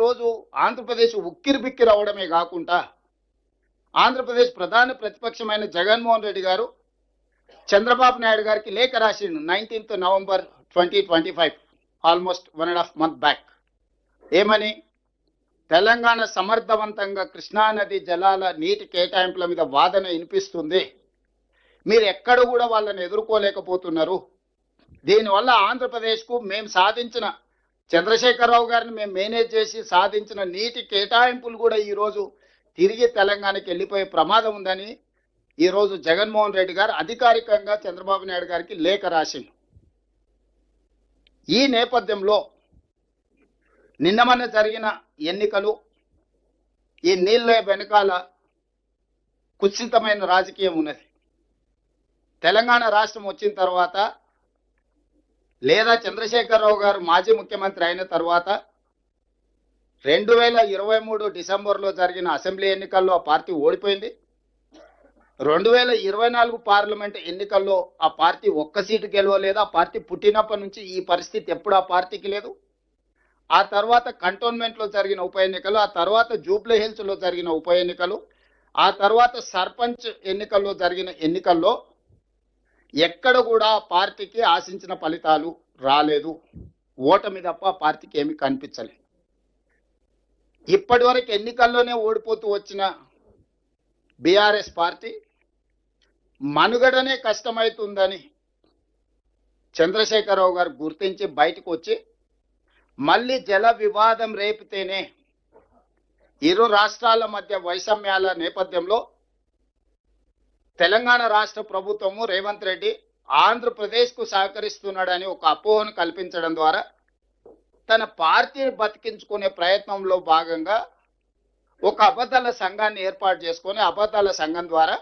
రోజు ఆంధ్రప్రదేశ్ ఉక్కిరి బిక్కిరి అవడమే కాకుండా ఆంధ్రప్రదేశ్ ప్రధాన ప్రతిపక్షమైన జగన్మోహన్ రెడ్డి గారు చంద్రబాబు నాయుడు గారికి లేఖ రాసిండు nineteenth November twenty twenty five almost one and half month back. ఏమని? తెలంగాణ సమర్థవంతంగా కృష్ణానది జలాల నీటి కేటాయింపుల మీద వాదన వినిపిస్తుంది. మీరు ఎక్కడ కూడా వాళ్ళని ఎదుర్కోలేకపోతున్నారు. దీనివల్ల ఆంధ్రప్రదేశ్కు మేము సాధించిన చంద్రశేఖరరావు గారిని మేము మేనేజ్ చేసి సాధించిన నీటి కేటాయింపులు కూడా ఈరోజు తిరిగి తెలంగాణకి వెళ్ళిపోయే ప్రమాదం ఉందని ఈరోజు జగన్మోహన్ రెడ్డి గారు అధికారికంగా చంద్రబాబు నాయుడు గారికి లేఖ రాసిండు. ఈ నేపథ్యంలో నిన్నమన్న జరిగిన ఎన్నికలు ఈ నీళ్ళ వెనకాల కుత్సితమైన రాజకీయం ఉన్నది. తెలంగాణ రాష్ట్రం వచ్చిన తర్వాత లేదా చంద్రశేఖరరావు గారు మాజీ ముఖ్యమంత్రి అయిన తర్వాత రెండు వేల ఇరవై మూడు డిసెంబర్లో జరిగిన అసెంబ్లీ ఎన్నికల్లో ఆ పార్టీ ఓడిపోయింది. రెండు వేల ఇరవై నాలుగు పార్లమెంట్ ఎన్నికల్లో ఆ పార్టీ ఒక్క సీటు గెలవలేదు. ఆ పార్టీ పుట్టినప్పటి నుంచి ఈ పరిస్థితి ఎప్పుడు ఆ పార్టీకి లేదు. ఆ తర్వాత కంటోన్మెంట్లో జరిగిన ఉప ఎన్నికలు ఆ తర్వాత జూబ్లీ హిల్స్లో జరిగిన ఉప ఎన్నికలు ఆ తర్వాత సర్పంచ్ ఎన్నికల్లో జరిగిన ఎన్నికల్లో ఎక్కడ కూడా పార్టీకి ఆశించిన ఫలితాలు రాలేదు. ఓటమి తప్ప పార్టీకి ఏమి కనిపించలేదు. ఇప్పటి వరకు ఎన్నికల్లోనే ఓడిపోతూ వచ్చిన బీఆర్ఎస్ పార్టీ మనుగడనే కష్టమవుతుందని చంద్రశేఖరరావు గారు గుర్తించి బయటకు వచ్చి మళ్ళీ జల వివాదం రేపితేనే ఇరు రాష్ట్రాల మధ్య వైషమ్యాల నేపథ్యంలో తెలంగాణ రాష్ట్ర ప్రభుత్వము రేవంత్ రెడ్డి ఆంధ్రప్రదేశ్కు సహకరిస్తున్నాడని ఒక అపోహను కల్పించడం ద్వారా తన పార్టీని బతికించుకునే ప్రయత్నంలో భాగంగా ఒక అబద్ధాల సంఘాన్ని ఏర్పాటు చేసుకొని అబద్ధాల సంఘం ద్వారా